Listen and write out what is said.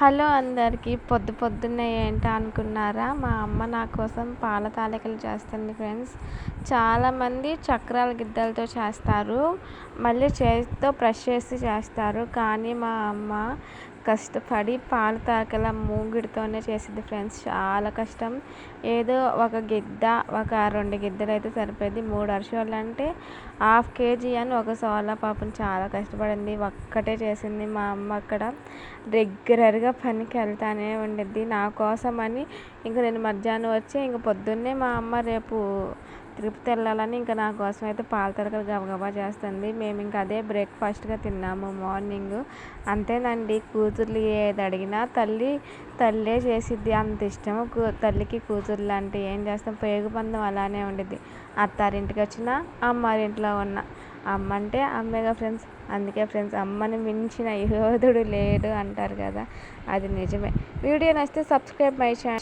Hello అందరికీ పొద్దు పొద్దున్నే ఏంటా అనుకున్నారా? మా అమ్మ నా కోసం పాల తాలికలు చేస్తుంది ఫ్రెండ్స్. చాలామంది చక్రాల గిద్దలతో చేస్తారు. మళ్ళీ చేతితో ప్రెష్ చేసి చేస్తారు. కానీ మా అమ్మ కష్టపడి పాలు తాకల మూగిడితోనే చేసింది ఫ్రెండ్స్ చాలా కష్టం. ఏదో ఒక గిద్ద ఒక రెండు గిద్దలు అయితే సరిపోయింది. మూడు అరిసెలు అంటే హాఫ్ కేజీ అని ఒక సోలా పాపం చాలా కష్టపడింది. ఒక్కటే చేసింది మా అమ్మ అక్కడ. రెగ్యులర్గా పనికి వెళ్తానే ఉండిద్ది. నా కోసం అని ఇంక నేను మధ్యాహ్నం వచ్చి ఇంక పొద్దున్నే మా అమ్మ రేపు తిరుపతి వెళ్ళాలని ఇంకా నా కోసం అయితే పాల తడకలు గబగబా చేస్తుంది. మేము ఇంకా అదే బ్రేక్ఫాస్ట్గా తిన్నాము మార్నింగ్. అంతేనండి కూతుర్లు ఏది అడిగినా తల్లి తల్లే చేసిద్ది. అంత ఇష్టము తల్లికి కూతుర్లు అంటే ఏం చేస్తాం? పేగు పందం అలానే ఉండిద్ది. అత్తారింటికి వచ్చినా అమ్మారింట్లో ఉన్న. అమ్మ అంటే అమ్మేగా ఫ్రెండ్స్. అందుకే ఫ్రెండ్స్ అమ్మని మించిన యోధుడు లేడు అంటారు కదా. అది నిజమే. వీడియో నచ్చితే సబ్స్క్రైబ్ మై ఛానల్